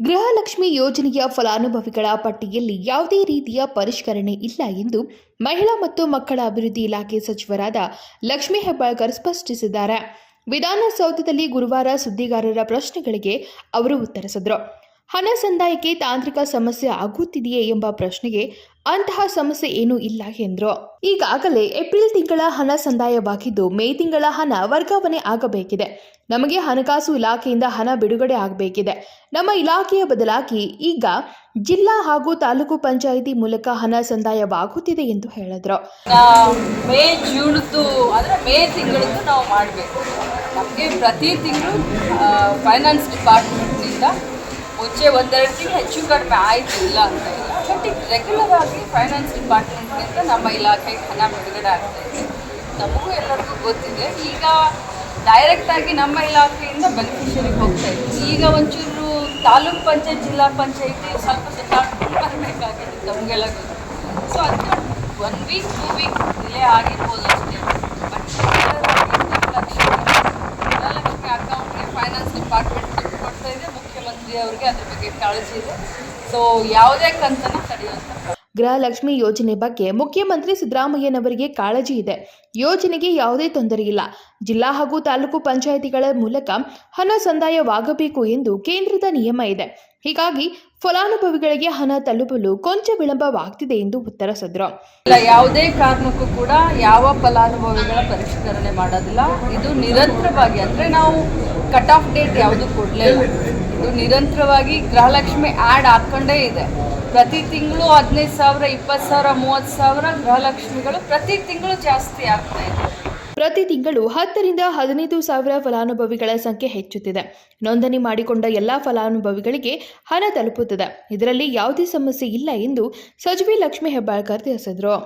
ಗೃಹಲಕ್ಷ್ಮಿ ಯೋಜನೆಯ ಫಲಾನುಭವಿಗಳ ಪಟ್ಟಿಯಲ್ಲಿ ಯಾವುದೇ ರೀತಿಯ ಪರಿಷ್ಕರಣೆ ಇಲ್ಲ ಎಂದು ಮಹಿಳಾ ಮತ್ತು ಮಕ್ಕಳ ಅಭಿವೃದ್ಧಿ ಇಲಾಖೆ ಸಚಿವರಾದ ಲಕ್ಷ್ಮೀ ಹೆಬ್ಬಾಳ್ಕರ್ ಸ್ಪಷ್ಟಿಸಿದ್ದಾರೆ. ವಿಧಾನಸೌಧದಲ್ಲಿ ಗುರುವಾರ ಸುದ್ದಿಗಾರರ ಪ್ರಶ್ನೆಗಳಿಗೆ ಅವರು ಉತ್ತರಿಸಿದರು. ಹಣ ಸಂದಾಯಕ್ಕೆ ತಾಂತ್ರಿಕ ಸಮಸ್ಯೆ ಆಗುತ್ತಿದೆಯೇ ಎಂಬ ಪ್ರಶ್ನೆಗೆ ಅಂತಹ ಸಮಸ್ಯೆ ಏನೂ ಇಲ್ಲ ಎಂದರು. ಈಗಾಗಲೇ ಏಪ್ರಿಲ್ ತಿಂಗಳ ಹಣ ಸಂದಾಯವಾಗಿದ್ದು ಮೇ ತಿಂಗಳ ಹಣ ವರ್ಗಾವಣೆ ಆಗಬೇಕಿದೆ. ನಮಗೆ ಹಣಕಾಸು ಇಲಾಖೆಯಿಂದ ಹಣ ಬಿಡುಗಡೆ ಆಗಬೇಕಿದೆ. ನಮ್ಮ ಇಲಾಖೆಯ ಬದಲಾಗಿ ಈಗ ಜಿಲ್ಲಾ ಹಾಗೂ ತಾಲೂಕು ಪಂಚಾಯಿತಿ ಮೂಲಕ ಹಣ ಸಂದಾಯವಾಗುತ್ತಿದೆ ಎಂದು ಹೇಳಿದರು. ಮೇ ಜೂನ್ದು ಮೇ ತಿಂಗಳದ್ದು ನಾವು ಮಾಡಬೇಕು. ನಮಗೆ ಪ್ರತಿ ತಿಂಗಳು ಫೈನಾನ್ಸ್ ಡಿಪಾರ್ಟ್ಮೆಂಟ್ನಿಂದ ಮುಂಚೆ ಒಂದೆರಡು ತಿಂಗಳು ಹೆಚ್ಚು ಕಡಿಮೆ ಆಯಿತು ಇಲ್ಲ ಅಂತ ಇಲ್ಲ. ಬಟ್ ಈಗ ರೆಗ್ಯುಲರ್ ಆಗಿ ಫೈನಾನ್ಸ್ ಡಿಪಾರ್ಟ್ಮೆಂಟ್ಗಿಂತ ನಮ್ಮ ಇಲಾಖೆಗೆ ಹಣ ಬಿಡುಗಡೆ ಆಗ್ತಾ ಇದೆ. ನಮಗೂ ಎಲ್ಲರಿಗೂ ಗೊತ್ತಿದೆ. ಈಗ ಡೈರೆಕ್ಟಾಗಿ ನಮ್ಮ ಇಲಾಖೆಯಿಂದ ಬೆನಿಫಿಷರಿಗೆ ಹೋಗ್ತಾ ಇದೆ. ಈಗ ಒಂಚೂರು ತಾಲೂಕ್ ಪಂಚಾಯತ್, ಜಿಲ್ಲಾ ಪಂಚಾಯತಿ ಸ್ವಲ್ಪ ಸುತ್ತಾಡ್ಕೊಂಡು ಬರಬೇಕಾಗಿದೆ ನಮಗೆಲ್ಲ ಗೊತ್ತು. ಸೊ ಅದಕ್ಕೆ one week two week delay ಆಗಿರ್ಬೋದು ಅಷ್ಟೇ. ಬಟ್ ಲಕ್ಷ್ಮಿ ಗೃಹಲಕ್ಷ್ಮಿ ಅಕೌಂಟ್ಗೆ ಫೈನಾನ್ಸ್ ಡಿಪಾರ್ಟ್ಮೆಂಟ್ ದುಡ್ಡು ಕೊಡ್ತಾ ಇದೆ ಅವರಿಗೆ ಅದ್ರ ಬಗ್ಗೆ ಕಾಳಜಿ ಇದೆ ಸೊ ಯಾವುದೇ ಕಂತನ ತಡೆಯುವಂಥ ಗೃಹಲಕ್ಷ್ಮಿ ಯೋಜನೆ ಬಗ್ಗೆ ಮುಖ್ಯಮಂತ್ರಿ ಸಿದ್ದರಾಮಯ್ಯನವರಿಗೆ ಕಾಳಜಿ ಇದೆ. ಯೋಜನೆಗೆ ಯಾವುದೇ ತೊಂದರೆ ಇಲ್ಲ. ಜಿಲ್ಲಾ ಹಾಗೂ ತಾಲೂಕು ಪಂಚಾಯಿತಿಗಳ ಮೂಲಕ ಹಣ ಸಂದಾಯವಾಗಬೇಕು ಎಂದು ಕೇಂದ್ರದ ನಿಯಮ ಇದೆ. ಹೀಗಾಗಿ ಫಲಾನುಭವಿಗಳಿಗೆ ಹಣ ತಲುಪಲು ಕೊಂಚ ವಿಳಂಬವಾಗ್ತಿದೆ ಎಂದು ಉತ್ತರಿಸಿದ್ರು ಇಲ್ಲ, ಯಾವುದೇ ಕಾರಣಕ್ಕೂ ಕೂಡ ಯಾವ ಫಲಾನುಭವಿಗಳ ಪರಿಷ್ಕರಣೆ ಮಾಡೋದಿಲ್ಲ. ಇದು ನಿರಂತರವಾಗಿ ಅಂದರೆ ನಾವು ಕಟ್ ಆಫ್ ಡೇಟ್ ಯಾವುದು ಕೊಡಲೇ ಇದು ನಿರಂತರವಾಗಿ ಗೃಹಲಕ್ಷ್ಮಿ ಆ್ಯಡ್ ಹಾಕೊಂಡೇ ಇದೆ. ಪ್ರತಿ ತಿಂಗಳು ಹದಿನೈದು ಸಾವಿರ, ಇಪ್ಪತ್ತು ಸಾವಿರ, ಮೂವತ್ತು ಸಾವಿರ ಗೃಹಲಕ್ಷ್ಮಿಗಳು ಪ್ರತಿ ತಿಂಗಳು ಜಾಸ್ತಿ ಆಗ್ತಾ ಇದೆ. ಪ್ರತಿ ತಿಂಗಳು ಹತ್ತರಿಂದ ಹದಿನೈದು ಸಾವಿರ ಫಲಾನುಭವಿಗಳ ಸಂಖ್ಯೆ ಹೆಚ್ಚುತ್ತಿದೆ. ನೋಂದಣಿ ಮಾಡಿಕೊಂಡ ಎಲ್ಲಾ ಫಲಾನುಭವಿಗಳಿಗೆ ಹಣ ತಲುಪುತ್ತದೆ. ಇದರಲ್ಲಿ ಯಾವುದೇ ಸಮಸ್ಯೆ ಇಲ್ಲ ಎಂದು ಸಚಿವೆ ಲಕ್ಷ್ಮೀ ಹೆಬ್ಬಾಳ್ಕರ್ ತಿಳಿಸಿದರು.